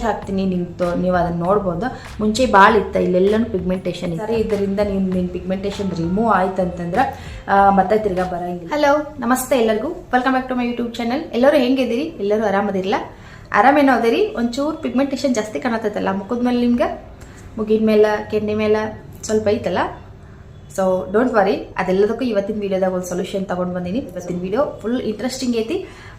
Picture ಹಾಕ್ತೀನಿ ನಿಮ್ಗೆ ತೋ ನೀವು ಅದನ್ನು ನೋಡ್ಬೋದು. ಮುಂಚೆ ಭಾಳ ಇತ್ತು ಇಲ್ಲೆಲ್ಲನೂ ಪಿಗ್ಮೆಂಟೇಷನ್ ಸರಿ ಇದರಿಂದ ನೀವು ನಿನ್ನ ಪಿಗ್ಮೆಂಟೇಷನ್ ರಿಮೂವ್ ಆಯ್ತು ಅಂತಂದ್ರೆ ಮತ್ತೆ ತಿರ್ಗಾ ಬರಂಗಿಲ್ಲ. ಹಲೋ ನಮಸ್ತೆ ಎಲ್ಲರಿಗೂ. Welcome back to my YouTube channel ಎಲ್ಲರೂ ಹೆಂಗಿದ್ದೀರಿ? ಎಲ್ಲರೂ ಆರಾಮದಿರಲ್ಲ ಆರಾಮೇನೋ ಅದಿರಿ? ಒಂಚೂರು ಪಿಗ್ಮೆಂಟೇಷನ್ ಜಾಸ್ತಿ ಕಾಣತ್ತಲ್ಲ ಮುಖದ ಮೇಲೆ ನಿಮ್ಗೆ? ಮುಗಿದ ಮೇಲೆ ಕೆನ್ನೆ ಮೇಲೆ ಸ್ವಲ್ಪ ಐತಲ್ಲ? ಸೊ ಡೋಂಟ್ ವರಿ ಅದೆಲ್ಲದಕ್ಕೂ ಇವತ್ತಿನ ವೀಡಿಯೋದಾಗ ಒಂದು ಸೊಲ್ಯೂಷನ್ ತಗೊಂಡು ಬಂದೀನಿ. ಇವತ್ತಿನ ವಿಡಿಯೋ ಫುಲ್ ಇಂಟ್ರೆಸ್ಟಿಂಗ್ ಐತಿ.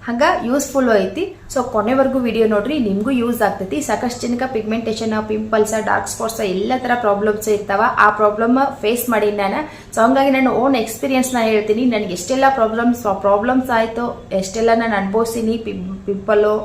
ಹಂಗ ಯೂಸ್ಫುಲ್ ಐತಿ. ಸೊ ಕೊನೆವರೆಗೂ ವಿಡಿಯೋ ನೋಡ್ರಿ. ನಿಮಗೂ ಯೂಸ್ ಆಗ್ತೈತಿ. ಸಾಕಷ್ಟು ಜನಕ್ಕೆ ಪಿಗ್ಮೆಂಟೇಷನ್ ಪಿಂಪಲ್ಸ್ ಡಾರ್ಕ್ ಸ್ಪಾಟ್ಸ್ ಎಲ್ಲ ಥರ ಪ್ರಾಬ್ಲಮ್ಸ್ ಇರ್ತಾವ. ಆ ಪ್ರಾಬ್ಲಮ್ ಫೇಸ್ ಮಾಡಿ ನಾನು. ಸೊ ಹಂಗಾಗಿ ನಾನು ಓನ್ ಎಕ್ಸ್ಪೀರಿಯನ್ಸ್ ನಾನು ಹೇಳ್ತೀನಿ. ನನಗೆ ಎಷ್ಟೆಲ್ಲ ಪ್ರಾಬ್ಲಮ್ಸ್ ಪ್ರಾಬ್ಲಮ್ಸ್ ಆಯಿತು, ಎಷ್ಟೆಲ್ಲ ನಾನು ಅನುಭವಿಸ್ತೀನಿ ಪಿಂಪಲ್ಲು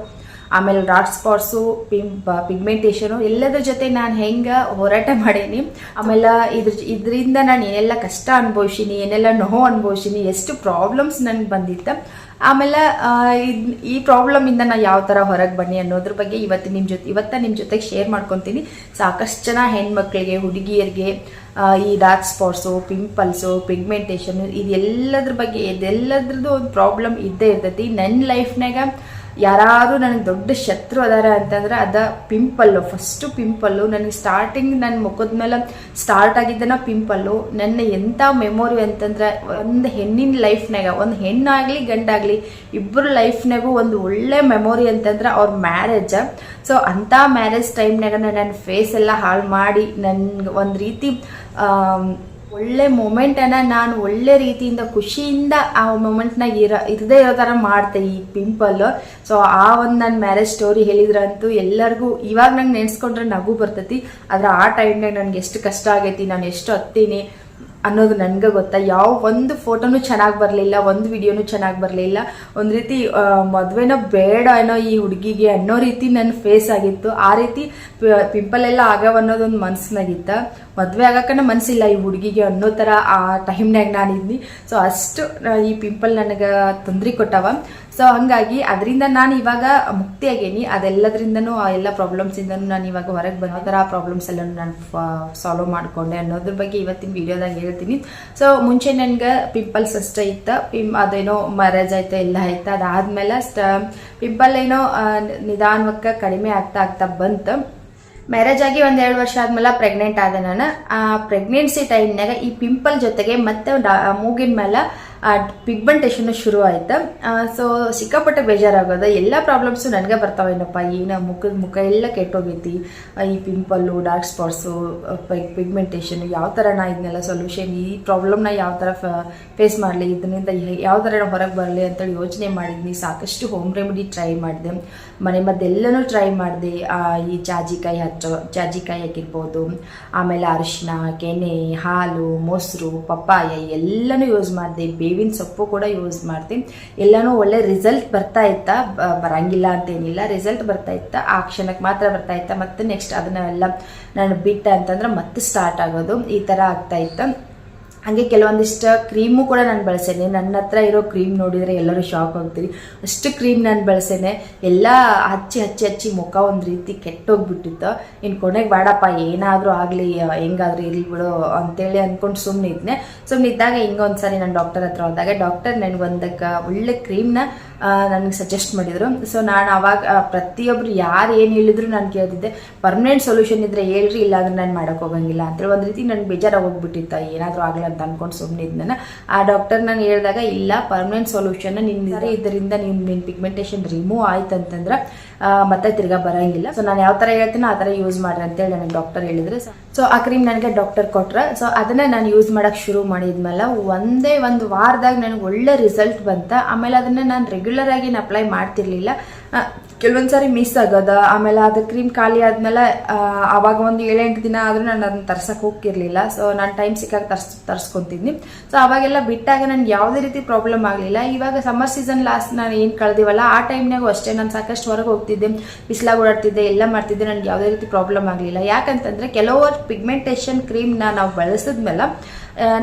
ಆಮೇಲೆ ಡಾಟ್ ಸ್ಪಾಟ್ಸು ಪಿಂಪ್ ಪಿಗ್ಮೆಂಟೇಷನು, ಎಲ್ಲದ್ರ ಜೊತೆ ನಾನು ಹೆಂಗೆ ಹೋರಾಟ ಮಾಡೀನಿ. ಆಮೇಲೆ ಇದ್ರ ಇದರಿಂದ ನಾನು ಏನೆಲ್ಲ ಕಷ್ಟ ಅನುಭವಿಸೀನಿ, ಏನೆಲ್ಲ ನೋವು ಅನುಭವಿಸೀನಿ, ಎಷ್ಟು ಪ್ರಾಬ್ಲಮ್ಸ್ ನನಗೆ ಬಂದಿತ್ತು. ಆಮೇಲೆ ಇದ್- ಈ ಪ್ರಾಬ್ಲಮಿಂದ ನಾನು ಯಾವ ಥರ ಹೊರಗೆ ಬನ್ನಿ ಅನ್ನೋದ್ರ ಬಗ್ಗೆ ಇವತ್ತು ನಿಮ್ಮ ಜೊತೆ, ಇವತ್ತ ನಿಮ್ಮ ಜೊತೆಗೆ ಶೇರ್ ಮಾಡ್ಕೊತೀನಿ. ಸಾಕಷ್ಟು ಜನ ಹೆಣ್ಮಕ್ಳಿಗೆ, ಹುಡುಗಿಯರಿಗೆ ಈ ಡಾರ್ಕ್ ಸ್ಪಾಟ್ಸು, ಪಿಂಪಲ್ಸು, ಪಿಗ್ಮೆಂಟೇಷನ್ ಇದೆಲ್ಲದ್ರ ಬಗ್ಗೆ, ಇದೆಲ್ಲದ್ರದ್ದು ಒಂದು ಪ್ರಾಬ್ಲಮ್ ಇದ್ದೇ ಇರ್ತೈತಿ. ನನ್ನ ಲೈಫ್ನಾಗ ಯಾರಾದರೂ ನನಗೆ ದೊಡ್ಡ ಶತ್ರು ಅದಾರ ಅಂತಂದ್ರೆ ಅದ ಪಿಂಪಲ್ಲು. First pimple. ನನಗೆ ಸ್ಟಾರ್ಟಿಂಗ್ ನನ್ನ ಮುಖದ ಮೇಲೆ ಸ್ಟಾರ್ಟ್ ಆಗಿದ್ದನ ಪಿಂಪಲ್ಲು. ನನ್ನ ಎಂಥ ಮೆಮೊರಿ ಅಂತಂದ್ರೆ ಒಂದು ಹೆಣ್ಣಿನ ಲೈಫ್ನಾಗ ಒಂದು ಹೆಣ್ಣಾಗಲಿ, ಗಂಡಾಗಲಿ ಇಬ್ಬರು ಲೈಫ್ನಾಗೂ ಒಂದು ಒಳ್ಳೆ ಮೆಮೊರಿ ಅಂತಂದ್ರೆ ಅವ್ರ ಮ್ಯಾರೇಜ್ ಸೊ ಅಂಥ ಮ್ಯಾರೇಜ್ ಟೈಮ್ನಾಗ ನನ್ನ ಫೇಸ್ ಎಲ್ಲ ಹಾಳು ಮಾಡಿ, ನನ್ಗೆ ಒಂದು ರೀತಿ ಒಳ್ಳೆ ಮೂಮೆಂಟನ್ನು ನಾನು ಒಳ್ಳೆ ರೀತಿಯಿಂದ ಖುಷಿಯಿಂದ ಆ ಮೂಮೆಂಟ್ನಾಗ ಇರೋ, ಇರದೇ ಇರೋ ಥರ ಮಾಡ್ತೆ ಈ ಪಿಂಪಲ್ ಸೊ ಆ ಒಂದು ನನ್ನ ಮ್ಯಾರೇಜ್ ಸ್ಟೋರಿ ಹೇಳಿದ್ರಂತೂ ಎಲ್ಲರಿಗೂ ಇವಾಗ ನಂಗೆ ನೆನೆಸ್ಕೊಂಡ್ರೆ ನಗು ಬರ್ತೈತಿ. ಆದ್ರೆ ಆ ಟೈಮ್ನಾಗ ನನಗೆ ಎಷ್ಟು ಕಷ್ಟ ಆಗೈತಿ, ನಾನು ಎಷ್ಟು ಹತ್ತೀನಿ. ಅನ್ನೋದು ನನಗೆ ಗೊತ್ತಾ. ಯಾವ ಒಂದು ಫೋಟೋನು ಚೆನ್ನಾಗಿ ಬರಲಿಲ್ಲ, ಒಂದು ವಿಡಿಯೋನು ಚೆನ್ನಾಗಿ ಬರಲಿಲ್ಲ. ಒಂದು ರೀತಿ ಮದುವೆನೋ ಬೇಡ ಏನೋ ಈ ಹುಡುಗಿಗೆ ಅನ್ನೋ ರೀತಿ ನನ್ನ ಫೇಸ್ ಆಗಿತ್ತು. ಆ ರೀತಿ ಪಿಂಪಲ್ ಎಲ್ಲ ಆಗವ ಅನ್ನೋದೊಂದು ಮನ್ಸಿನಾಗಿತ್ತ. ಮದುವೆ ಆಗಕ್ಕನ ಮನಸ್ಸಿಲ್ಲ ಈ ಹುಡುಗಿಗೆ ಅನ್ನೋ ಥರ ಆ ಟೈಮ್ನಾಗ ನಾನು ಇದ್ದೀನಿ ಸೊ ಅಷ್ಟು ಈ ಪಿಂಪಲ್ ನನಗೆ ತೊಂದರೆ ಕೊಟ್ಟವ. ಸೊ ಹಂಗಾಗಿ ಅದರಿಂದ ನಾನು ಇವಾಗ ಮುಕ್ತಿಯಾಗೇನಿ ಅದೆಲ್ಲದರಿಂದನೂ ಅದೆಲ್ಲದ್ರಿಂದನೂ, ಆ ಎಲ್ಲ ಪ್ರಾಬ್ಲಮ್ಸಿಂದನೂ ನಾನು ಇವಾಗ ಹೊರಗೆ ಬಂದ ಥರ ಆ ಪ್ರಾಬ್ಲಮ್ಸ್ ಎಲ್ಲ ನಾನು ಸಾಲ್ವ್ ಮಾಡಿಕೊಂಡೆ ಅನ್ನೋದ್ರ ಬಗ್ಗೆ ಇವತ್ತಿನ ವಿಡಿಯೋದಾಗ ಹೇಳ್ತೀನಿ ಸೊ ಮುಂಚೆ ನನಗೆ ಪಿಂಪಲ್ಸ್ ಅಷ್ಟೇ ಇತ್ತು. ಪಿಂ ಅದೇನೋ ಮ್ಯಾರೇಜ್ ಆಯ್ತು ಎಲ್ಲ ಆಯ್ತು ಅದಾದ್ಮೇಲೆ ಸ್ಟ ಪಿಂಪಲ್ ಏನೋ ನಿಧಾನಕ್ಕೆ ಕಡಿಮೆ ಆಗ್ತಾ ಆಗ್ತಾ ಬಂತು. ಮ್ಯಾರೇಜ್ ಆಗಿ ಒಂದ್ ಎರಡು ವರ್ಷ ಆದ್ಮೇಲೆ ಪ್ರೆಗ್ನೆಂಟ್ ಆದೆ ನಾನು. ಆ ಪ್ರೆಗ್ನೆನ್ಸಿ ಟೈಮ್ನಾಗ ಈ ಪಿಂಪಲ್ ಜೊತೆಗೆ ಮತ್ತೆ ಮೂಗಿನ ಮೇಲೆ ಪಿಗ್ಮೆಂಟೇಷನ್ ಶುರು ಆಯ್ತು ಸೊ ಸಿಕ್ಕಾಪಟ್ಟೆ ಬೇಜಾರಾಗೋದು. ಎಲ್ಲ ಪ್ರಾಬ್ಲಮ್ಸು ನನಗೆ ಬರ್ತಾವೇನಪ್ಪ ಏನು ಮುಖದ ಮುಖ ಎಲ್ಲ ಕೆಟ್ಟೋಗೈತಿ. ಈ ಪಿಂಪಲ್ಲು ಡಾರ್ಕ್ ಸ್ಪಾಟ್ಸು ಪಿಗ್ಮೆಂಟೇಷನ್ ಯಾವ ಥರ ನಾ ಇದನ್ನೆಲ್ಲ ಸೊಲ್ಯೂಷನ್ ಈ ಪ್ರಾಬ್ಲಮ್ನ ಯಾವ ಥರ ಫೇಸ್ ಮಾಡಲಿ, ಇದರಿಂದ ಯಾವ ಥರ ಹೊರಗೆ ಬರಲಿ ಅಂತೇಳಿ ಯೋಚನೆ ಮಾಡಿದ್ನಿ. ಸಾಕಷ್ಟು ಹೋಮ್ ರೆಮಿಡಿ ಟ್ರೈ ಮಾಡಿದೆ. ಮನೆ ಮದ್ದೆಲ್ಲನೂ ಟ್ರೈ ಮಾಡಿದೆ. ಈ ಜಾಜಿಕಾಯಿ ಹಚ್ಚೋ ಜಾಜಿಕಾಯಿ ಹಾಕಿರ್ಬೋದು. ಆಮೇಲೆ ಅರಿಶಿನ, ಕೆನೆ, ಹಾಲು, ಮೊಸರು, ಪಪ್ಪಾಯ ಎಲ್ಲನೂ ಯೂಸ್ ಮಾಡಿದೆ. ಬೇವಿನ ಸೊಪ್ಪು ಕೂಡ ಯೂಸ್ ಮಾಡ್ತೀನಿ. ಎಲ್ಲನೂ ಒಳ್ಳೆ ರಿಸಲ್ಟ್ ಬರ್ತಾ ಇತ್ತಾ? ಬರಂಗಿಲ್ಲ ಅಂತೇನಿಲ್ಲ. ರಿಸಲ್ಟ್ ಬರ್ತಾ ಇತ್ತ? ಆ ಕ್ಷಣಕ್ಕೆ ಮಾತ್ರ ಬರ್ತಾ ಇತ್ತ? ಮತ್ತೆ ನೆಕ್ಸ್ಟ್ ಅದನ್ನೆಲ್ಲ ನಾನು ಬಿಟ್ಟೆ ಅಂತಂದ್ರೆ ಮತ್ತೆ ಸ್ಟಾರ್ಟ್ ಆಗೋದು. ಈ ಥರ ಆಗ್ತಾ ಇತ್ತು? ಹಾಗೆ ಕೆಲವೊಂದಿಷ್ಟು ಕ್ರೀಮು ಕೂಡ ನಾನು ಬಳಸೇನೆ. ನನ್ನ ಹತ್ರ ಇರೋ ಕ್ರೀಮ್ ನೋಡಿದರೆ ಎಲ್ಲರೂ ಶಾಕ್ ಆಗ್ತೀರಿ ಅಷ್ಟು ಕ್ರೀಮ್ ನಾನು ಬಳಸೇನೆ. ಎಲ್ಲ ಹಚ್ಚಿ ಹಚ್ಚಿ ಹಚ್ಚಿ ಮುಖ ಒಂದು ರೀತಿ ಕೆಟ್ಟೋಗ್ಬಿಟ್ಟಿತ್ತು. ಇನ್ನು ಕೊನೆಗೆ ಬೇಡಪ್ಪ, ಏನಾದರೂ ಆಗಲಿ, ಹೆಂಗಾದರೂ ಇರಲಿ ಬಿಡು ಅಂತೇಳಿ ಅಂದ್ಕೊಂಡು ಸುಮ್ಮನೆ ಇದ್ದೆ ಸುಮ್ಮನೆ ಇದ್ದಾಗ ಸಾರಿ ನಾನು ಡಾಕ್ಟರ್ ಹತ್ರ ಹೋದಾಗ ಡಾಕ್ಟರ್ ನನಗೊಂದಕ್ಕೆ ಒಳ್ಳೆ ಕ್ರೀಮ್ನ ನನಗೆ ಸಜೆಸ್ಟ್ ಮಾಡಿದರು. ಸೊ ನಾನು ಅವಾಗ ಪ್ರತಿಯೊಬ್ಬರು ಯಾರು ಏನು ಹೇಳಿದ್ರು ನಾನು ಕೇಳ್ತಿದ್ದೆ. ಪರ್ಮನೆಂಟ್ ಸೊಲ್ಯೂಷನ್ ಇದ್ರೆ ಹೇಳ್ರಿ, ಇಲ್ಲಾಂದ್ರೆ ನಾನು ಮಾಡೋಕ್ಕೋಗಂಗಿಲ್ಲ ಅಂತೇಳಿ. ಒಂದು ರೀತಿ ನನಗೆ ಬೇಜಾರಾಗಿ ಹೋಗ್ಬಿಟ್ಟಿತ್ತು. ಏನಾದರೂ ಆಗಲ್ಲ ಅಂತ ಅನ್ಕೊಂಡು ಸುಮ್ಮನೆ ಇದ್ನ ಆ ಡಾಕ್ಟರ್ ನಾನು ಹೇಳಿದಾಗ, ಇಲ್ಲ ಪರ್ಮನೆಂಟ್ ಸೊಲ್ಯೂಷನ್ ನಿನ್ನ ಇದರಿಂದ ನಿಮ್ಮ ಪಿಗ್ಮೆಂಟೇಷನ್ ರಿಮೂವ್ ಆಯ್ತು ಅಂತಂದ್ರೆ ಮತ್ತೆ ತಿರ್ಗಾ ಬರಂಗಿಲ್ಲ. ಸೊ ನಾನು ಯಾವ ಥರ ಹೇಳ್ತೀನೋ ಆ ಥರ ಯೂಸ್ ಮಾಡ್ರಿ ಅಂತೇಳಿ ನನಗೆ ಡಾಕ್ಟರ್ ಹೇಳಿದ್ರು. ಸೊ ಆ ಕ್ರೀಮ್ ನನಗೆ ಡಾಕ್ಟರ್ ಕೊಟ್ರ. ಸೊ ಅದನ್ನ ನಾನು ಯೂಸ್ ಮಾಡೋಕೆ ಶುರು ಮಾಡಿದ್ಮೇಲೆ ಒಂದೇ ಒಂದು ವಾರದಾಗ ನನಗೆ ಒಳ್ಳೆ ರಿಸಲ್ಟ್ ಬಂತ. ಆಮೇಲೆ ಅದನ್ನ ನಾನು ರೆಗ್ಯುಲರ್ ಆಗಿ ಅಪ್ಲೈ ಮಾಡ್ತಿರ್ಲಿಲ್ಲ. ಆ, ಕೆಲವೊಂದ್ ಮಿಸ್ ಆಗೋದ ಆಮೇಲೆ ಅದು ಕ್ರೀಮ್ ಖಾಲಿ ಆದ್ಮೇಲೆ ಅವಾಗ ಒಂದು ಏಳೆಂಟು ದಿನ ಆದರೂ ನಾನು ಅದನ್ನ ತರ್ಸಕ್ಕೆ ಹೋಗ್ತಿರ್ಲಿಲ್ಲ. ಸೊ ನಾನು ಟೈಮ್ ಸಿಕ್ಕಾಗ ತರ್ಸ್ ತರ್ಸ್ಕೊತಿದ್ನಿ. ಸೊ ಅವಾಗೆಲ್ಲ ಬಿಟ್ಟಾಗ ನನಗೆ ಯಾವುದೇ ರೀತಿ ಪ್ರಾಬ್ಲಮ್ ಆಗಲಿಲ್ಲ. ಇವಾಗ ಸಮ್ಮರ್ ಸೀಸನ್ ಲಾಸ್ಟ್ ನಾನು ಏನು ಕಳೆದಿವಲ್ಲ ಆ ಟೈಮ್ನಾಗೂ ಅಷ್ಟೇ ನಾನು ಸಾಕಷ್ಟು ಹೊರಗೆ ಹೋಗ್ತಿದ್ದೆ. ಬಿಸಿಲಾಗ ಓಡಾಡ್ತಿದ್ದೆ ಎಲ್ಲ ಮಾಡ್ತಿದ್ದೆ ನನಗೆ ಯಾವುದೇ ರೀತಿ ಪ್ರಾಬ್ಲಮ್ ಆಗಲಿಲ್ಲ. ಯಾಕಂತಂದರೆ ಕೆಲವರು ಪಿಗ್ಮೆಂಟೇಷನ್ ಕ್ರೀಮ್ನ ನಾವು ಬಳಸಿದ್ಮೇಲೆ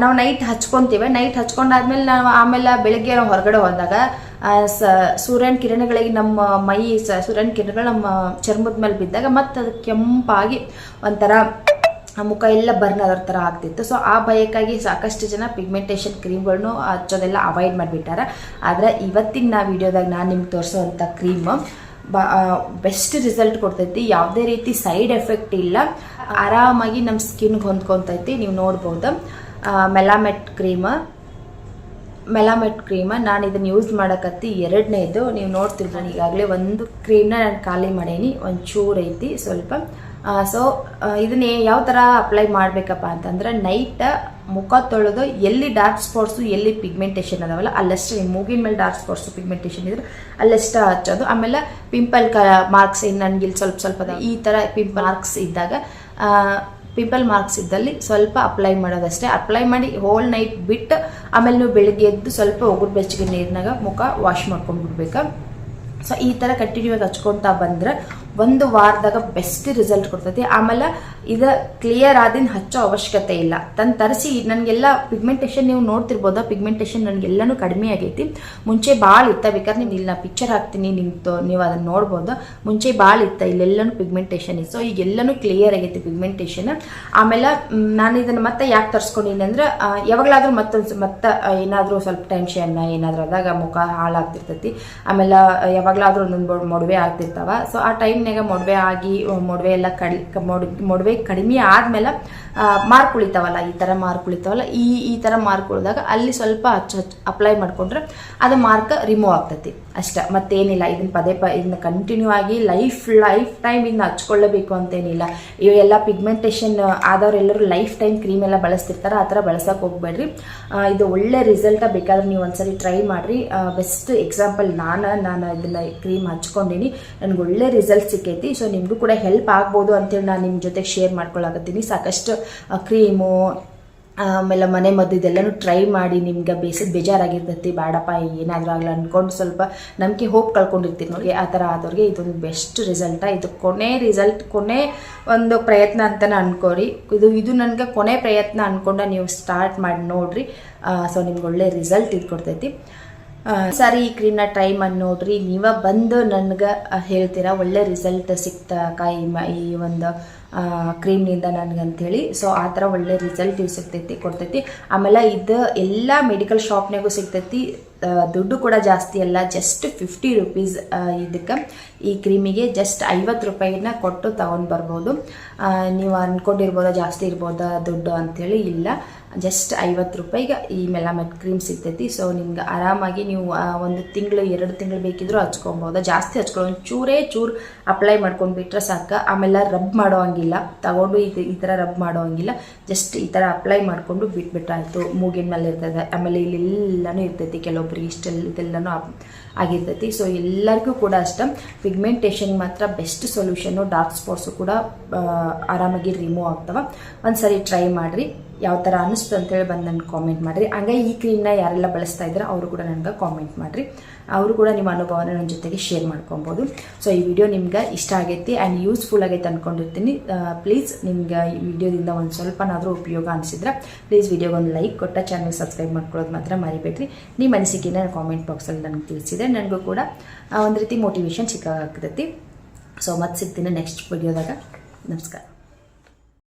ನಾವು ನೈಟ್ ಹಚ್ಕೊತೀವಿ. ನೈಟ್ ಹಚ್ಕೊಂಡಾದ್ಮೇಲೆ ನಾವು ಆಮೇಲೆ ಬೆಳಗ್ಗೆ ನಾವು ಹೊರಗಡೆ ಹೋದಾಗ ಸ, ಸೂರ್ಯನ ಕಿರಣಗಳಿಗೆ ನಮ್ಮ ಮೈ ಸೂರ್ಯನ ಕಿರಣಗಳು ನಮ್ಮ ಚರ್ಮದ ಮೇಲೆ ಬಿದ್ದಾಗ ಮತ್ತೆ ಅದು ಕೆಂಪಾಗಿ ಒಂಥರ, ಆ ಮುಖ ಎಲ್ಲ ಬರ್ನ್ ಅದರ ಥರ ಆಗ್ತಿತ್ತು. ಸೊ ಆ ಭಯಕ್ಕಾಗಿ ಸಾಕಷ್ಟು ಜನ ಪಿಗ್ಮೆಂಟೇಷನ್ ಕ್ರೀಮ್ಗಳನ್ನು ಹಚ್ಚೋದೆಲ್ಲ ಅವಾಯ್ಡ್ ಮಾಡಿಬಿಟ್ಟಾರ. ಆದರೆ ಇವತ್ತಿನ ನಾ ವಿಡಿಯೋದಾಗ ನಾನು ನಿಮ್ಗೆ ತೋರಿಸೋವಂಥ ಕ್ರೀಮ್ ಬೆಸ್ಟ್ ರಿಸಲ್ಟ್ ಕೊಡ್ತೈತಿ. ಯಾವುದೇ ರೀತಿ ಸೈಡ್ ಎಫೆಕ್ಟ್ ಇಲ್ಲ. ಆರಾಮಾಗಿ ನಮ್ಮ ಸ್ಕಿನ್ಗೆ ಹೊಂದ್ಕೊತೈತಿ. ನೀವು ನೋಡ್ಬೋದು. Melamet cream Melamet cream. ನಾನು ಇದನ್ನು ಯೂಸ್ ಮಾಡಕತ್ತಿ ಎರಡನೇದು. ನೀವು ನೋಡ್ತಿರ್ಬೋದು ನಾನು ಈಗಾಗಲೇ ಒಂದು ಕ್ರೀಮ್ನ ನಾನು ಖಾಲಿ ಮಾಡೀನಿ ಒಂದು ಚೂರು ಐತಿ ಸ್ವಲ್ಪ. ಸೊ ಇದನ್ನ ಯಾವ ಥರ ಅಪ್ಲೈ ಮಾಡಬೇಕಪ್ಪ ಅಂತಂದ್ರೆ ನೈಟ್ ಮುಖ ತೊಳೆದು ಎಲ್ಲಿ ಡಾರ್ಕ್ ಸ್ಪಾಟ್ಸು ಎಲ್ಲಿ ಪಿಗ್ಮೆಂಟೇಷನ್ ಅದಾವಲ್ಲ, ಅಲ್ಲಷ್ಟೇ ಮೂಗಿನ ಮೇಲೆ ಡಾರ್ಕ್ ಸ್ಪಾಟ್ಸು ಪಿಗ್ಮೆಂಟೇಷನ್ ಇದ್ರೆ ಅಲ್ಲೆಷ್ಟು ಹಚ್ಚೋದು. ಆಮೇಲೆ ಪಿಂಪಲ್ ಕ ಮಾರ್ಕ್ಸ್ ಏನು ನನಗೆ ಇಲ್ಲಿ ಸ್ವಲ್ಪ ಸ್ವಲ್ಪ. ಈ ಥರ ಪಿಂಪಲ್ ಮಾರ್ಕ್ಸ್ ಇದ್ದಾಗ ಪಿಂಪಲ್ ಮಾರ್ಕ್ಸ್ ಇದ್ದಲ್ಲಿ ಸ್ವಲ್ಪ ಅಪ್ಲೈ ಮಾಡೋದಷ್ಟೇ. ಅಪ್ಲೈ ಮಾಡಿ ಹೋಲ್ ನೈಟ್ ಬಿಟ್ಟು ಆಮೇಲೆ ನೀವು ಬೆಳಿಗ್ಗೆ ಎದ್ದು ಸ್ವಲ್ಪ ಒಗುರು ಬೆಚ್ಚಗೆ ನೀರಿನಾಗ ಮುಖ ವಾಶ್ ಮಾಡ್ಕೊಂಡ್ಬಿಡ್ಬೇಕು. ಸೊ ಈ ಥರ ಕಂಟಿನ್ಯೂ ಆಗಿ ಹಚ್ಕೊತಾ ಬಂದ್ರೆ ಒಂದು ವಾರದಾಗ ಬೆಸ್ಟ್ ರಿಸಲ್ಟ್ ಕೊಡ್ತೈತಿ ಆಮೇಲೆ ಇದು ಕ್ಲಿಯರ್ ಆದಿನ ಹಚ್ಚೋ ಅವಶ್ಯಕತೆ ಇಲ್ಲ ತನ್ ತರಿಸಿ ನನಗೆಲ್ಲ ಪಿಗ್ಮೆಂಟೇಷನ್ ನೀವು ನೋಡ್ತಿರ್ಬೋದ ಪಿಗ್ಮೆಂಟೇಷನ್ ನನಗೆಲ್ಲನೂ ಕಡಿಮೆ ಆಗೈತಿ ಮುಂಚೆ ಭಾಳ ಇತ್ತ ಬೇಕಾದ್ರೆ ನೀವು ಇಲ್ಲಿ ನಾ ಪಿಕ್ಚರ್ ಹಾಕ್ತೀನಿ ನಿಮ್ದು ನೀವು ಅದನ್ನು ನೋಡ್ಬೋದು ಮುಂಚೆ ಭಾಳ ಇತ್ತ ಇಲ್ಲೆಲ್ಲನೂ ಪಿಗ್ಮೆಂಟೇಷನ್ ಇತ್ತು ಸೊ ಈಗ ಎಲ್ಲನೂ ಕ್ಲಿಯರ್ ಆಗೈತಿ ಪಿಗ್ಮೆಂಟೇಷನ್ ಆಮೇಲೆ ನಾನು ಇದನ್ನು ಮತ್ತೆ ಯಾಕೆ ತರಿಸ್ಕೊಂಡಿನಿ ಅಂದ್ರೆ ಯಾವಾಗಲಾದ್ರೂ ಮತ್ತೊಂದು ಮತ್ತೆ ಏನಾದರೂ ಸ್ವಲ್ಪ ಟೆನ್ಷನ್ ಏನಾದರೂ ಆದಾಗ ಮುಖ ಹಾಳಾಗ್ತಿರ್ತೈತಿ ಆಮೇಲೆ ಯಾವಾಗಲಾದ್ರೂ ಒಂದೊಂದು ಮೊಡವೆ ಆಗ್ತಿರ್ತಾವ ಸೊ ಆ ಟೈಮ್ನಾಗ ಮೊಡವೆ ಆಗಿ ಆ, ಮೊಡವೆ ಎಲ್ಲ ಕಡಿ ಮೊಡ್ ಮೊಡವೆ ಕಡಿಮೆ ಆದ್ಮೇಲೆ ಮಾರ್ಕ್ ಉಳಿತಾವಲ್ಲ, ಈ ಥರ ಮಾರ್ಕ್ ಉಳಿತಾವಲ್ಲ, ಈ ಈ ಥರ ಮಾರ್ಕ್ ಉಳಿದಾಗ ಅಲ್ಲಿ ಸ್ವಲ್ಪ ಹಚ್ಚ ಅಪ್ಲೈ ಮಾಡ್ಕೊಂಡ್ರೆ ಅದು ಮಾರ್ಕ್ ರಿಮೂವ್ ಆಗ್ತೈತಿ. ಅಷ್ಟೇ, ಮತ್ತೇನಿಲ್ಲ, ಇದನ್ನ ಪದೇ ಪ, ಇದನ್ನ ಕಂಟಿನ್ಯೂ ಆಗಿ ಲೈಫ್ ಲೈಫ್ ಟೈಮ್ ಇದನ್ನ ಹಚ್ಕೊಳ್ಳಬೇಕು ಅಂತೇನಿಲ್ಲ. ಇವೆಲ್ಲ ಪಿಗ್ಮೆಂಟೇಷನ್ ಆದವರೆಲ್ಲರೂ ಲೈಫ್ ಟೈಮ್ ಕ್ರೀಮ್ ಎಲ್ಲ ಬಳಸ್ತಿರ್ತಾರೆ, ಆ ಥರ ಬಳಸೋಕೆ ಹೋಗ್ಬೇಡ್ರಿ. ಇದು ಒಳ್ಳೆ ರಿಸಲ್ಟ ಬೇಕಾದ್ರೆ ನೀವು ಒಂದ್ಸರಿ ಟ್ರೈ ಮಾಡಿರಿ. ಬೆಸ್ಟ್ ಎಕ್ಸಾಂಪಲ್ ನಾನು ನಾನು ಇದನ್ನ ಕ್ರೀಮ್ ಹಚ್ಕೊಂಡೀನಿ. ನನಗೆ ಒಳ್ಳೆ ರಿಸಲ್ಟ್ ಸಿಕ್ಕೈತಿ. ಸೊ ನಿಮಗೂ ಕೂಡ ಹೆಲ್ಪ್ ಆಗ್ಬೋದು ಅಂತೇಳಿ ನಾನು ನಿಮ್ಮ ಜೊತೆ ಶೇರ್ ಮಾಡ್ಕೊಳ್ಳಾಕತ್ತೀನಿ ಸಾಕಷ್ಟು ಕ್ರೀಮು, ಆಮೇಲೆ ಮನೆ ಮದ್ದು ಟ್ರೈ ಮಾಡಿ ನಿಮ್ಗೆ ಬೇಸಿದ ಬೇಜಾರಾಗಿರ್ತೈತಿ ಬೇಡಪ್ಪ ಏನಾದರೂ ಆಗಲ್ಲ ಅಂದ್ಕೊಂಡು ಸ್ವಲ್ಪ ನಂಬಿಕೆ ಹೋಪ್ ಕಳ್ಕೊಂಡಿರ್ತೀವಿ ನೋಡಿ ಆ ಥರ ಆದವ್ರಿಗೆ ಇದೊಂದು ಬೆಸ್ಟ್ ರಿಸಲ್ಟ ಇದು ಕೊನೆ ರಿಸಲ್ಟ್ ಕೊನೆ ಒಂದು ಪ್ರಯತ್ನ ಅಂತಲೇ ಅನ್ಕೋರಿ. ಇದು ಇದು ನನಗೆ ಕೊನೆ ಪ್ರಯತ್ನ ಅಂದ್ಕೊಂಡು ನೀವು ಸ್ಟಾರ್ಟ್ ಮಾಡಿ ನೋಡಿರಿ. ಸೊ ನಿಮ್ಗೆ ಒಳ್ಳೆ ರಿಸಲ್ಟ್ ಇದು ಕೊಡ್ತೈತಿ. ಸರಿ, ಈ ಕ್ರೀಮ್ನ ಟ್ರೈ ಮಾಡಿ ನೋಡ್ರಿ. ನೀವ ಬಂದು ನನಗೆ ಹೇಳ್ತೀರಾ, ಒಳ್ಳೆ ರಿಸಲ್ಟ್ ಸಿಗ್ತಾ ಕಾಯಿ ಈ ಒಂದು ಕ್ರೀಮ್ನಿಂದ ನನಗಂಥೇಳಿ ಸೊ ಆ ಥರ ಒಳ್ಳೆ ರಿಸಲ್ಟ್ ಇವು ಸಿಗ್ತೈತಿ, ಕೊಡ್ತೈತಿ. ಆಮೇಲೆ ಇದು ಎಲ್ಲ ಮೆಡಿಕಲ್ ಶಾಪ್ನಾಗೂ ಸಿಗ್ತೈತಿ. ದುಡ್ಡು ಕೂಡ ಜಾಸ್ತಿ ಅಲ್ಲ ಜಸ್ಟ್ ಫಿಫ್ಟಿ ರುಪೀಸ್ ಇದಕ್ಕೆ. ಈ ಕ್ರೀಮಿಗೆ ಜಸ್ಟ್ ಐವತ್ತು ರೂಪಾಯಿನ ಕೊಟ್ಟು ತಗೊಂಡು ಬರ್ಬೋದು. ನೀವು ಅಂದ್ಕೊಂಡಿರ್ಬೋದ ಜಾಸ್ತಿ ಇರ್ಬೋದ ದುಡ್ಡು ಅಂಥೇಳಿ ಇಲ್ಲ. ಜಸ್ಟ್ ಐವತ್ತು ರೂಪಾಯಿಗೆ ಈ ಮೆಲಾಮೆಟ್ ಕ್ರೀಮ್ ಸಿಗ್ತೈತಿ. ಸೊ ನಿಮ್ಗೆ ಆರಾಮಾಗಿ ನೀವು ಒಂದು ತಿಂಗಳು, ಎರಡು ತಿಂಗಳು ಬೇಕಿದ್ರೂ ಹಚ್ಕೊಬೋದು. ಜಾಸ್ತಿ ಹಚ್ಕೊಳ್ಳೋ ಚೂರೇ ಚೂರು ಅಪ್ಲೈ ಮಾಡ್ಕೊಂಡು ಬಿಟ್ರೆ ಸಾಕು. ಆಮೇಲೆ ರಬ್ ಮಾಡೋ ಹಂಗಿಲ್ಲ ತಗೊಂಡು ಇದು ಈ ಥರ ರಬ್ ಮಾಡೋ ಹಂಗಿಲ್ಲ. ಜಸ್ಟ್ ಈ ಥರ ಅಪ್ಲೈ ಮಾಡಿಕೊಂಡು ಬಿಟ್ಬಿಟ್ರಾಯಿತು ಮೂಗಿನ ಮೇಲೆ ಇರ್ತದೆ. ಆಮೇಲೆ ಇಲ್ಲಿ ಎಲ್ಲನೂ ಇರ್ತೈತಿ. ಕೆಲವೊಬ್ರಿಗೆ ಇಷ್ಟೆಲ್ಲ ಇದೆಲ್ಲನೂ ಆಗಿರ್ತೈತಿ. ಸೊ ಎಲ್ಲರಿಗೂ ಕೂಡ ಅಷ್ಟೇ ಪಿಗ್ಮೆಂಟೇಷನ್ ಮಾತ್ರ ಬೆಸ್ಟ್ ಸೊಲ್ಯೂಷನ್ನು ಡಾರ್ಕ್ ಸ್ಪಾಟ್ಸು ಕೂಡ ಆರಾಮಾಗಿ ರಿಮೂವ್ ಆಗ್ತವೆ. ಒಂದ್ಸರಿ ಟ್ರೈ ಮಾಡಿರಿ. ಯಾವ ಥರ ಅನ್ನಿಸ್ತು ಅಂತೇಳಿ ಬಂದು ನನಗೆ ಕಾಮೆಂಟ್ ಮಾಡಿರಿ. ಹಂಗೆ ಈ ಕ್ರೀಮ್ನ ಯಾರೆಲ್ಲ ಬಳಸ್ತಾ ಇದ್ದಾರೆ, ಅವರು ಕೂಡ ನನಗೆ ಕಾಮೆಂಟ್ ಮಾಡಿರಿ. ಅವರು ಕೂಡ ನಿಮ್ಮ ಅನುಭವನ ನನ್ನ ಜೊತೆಗೆ ಶೇರ್ ಮಾಡ್ಕೊಬೋದು. ಸೊ ಈ ವಿಡಿಯೋ ನಿಮ್ಗೆ ಇಷ್ಟ ಆಗೈತಿ ಆ್ಯಂಡ್ ಯೂಸ್ಫುಲ್ ಆಗೈತೆ ಅಂದ್ಕೊಂಡಿರ್ತೀನಿ ಪ್ಲೀಸ್ ನಿಮ್ಗೆ ಈ ವಿಡಿಯೋದಿಂದ ಒಂದು ಸ್ವಲ್ಪನಾದರೂ ಉಪಯೋಗ ಅನಿಸಿದ್ರೆ ಪ್ಲೀಸ್ ವಿಡಿಯೋಗೆ ಒಂದು ಲೈಕ್ ಕೊಟ್ಟ ಚಾನಲ್ ಸಬ್ಸ್ಕ್ರೈಬ್ ಮಾಡ್ಕೊಳ್ಳೋದು ಮಾತ್ರ ಮರಿಬೇಡ್ರಿ. ನಿಮ್ಮ ಅನಿಸಿಕೆನ ಕಾಮೆಂಟ್ ಬಾಕ್ಸಲ್ಲಿ ನನಗೆ ತಿಳಿಸಿದೆ ನನಗೂ ಕೂಡ ಒಂದು ರೀತಿ ಮೋಟಿವೇಶನ್ ಸಿಕ್ಕಾಗ್ತೈತಿ. ಸೊ ಮತ್ತೆ ಸಿಗ್ತೀನಿ ನೆಕ್ಸ್ಟ್ ವಿಡಿಯೋದಾಗ ನಮಸ್ಕಾರ.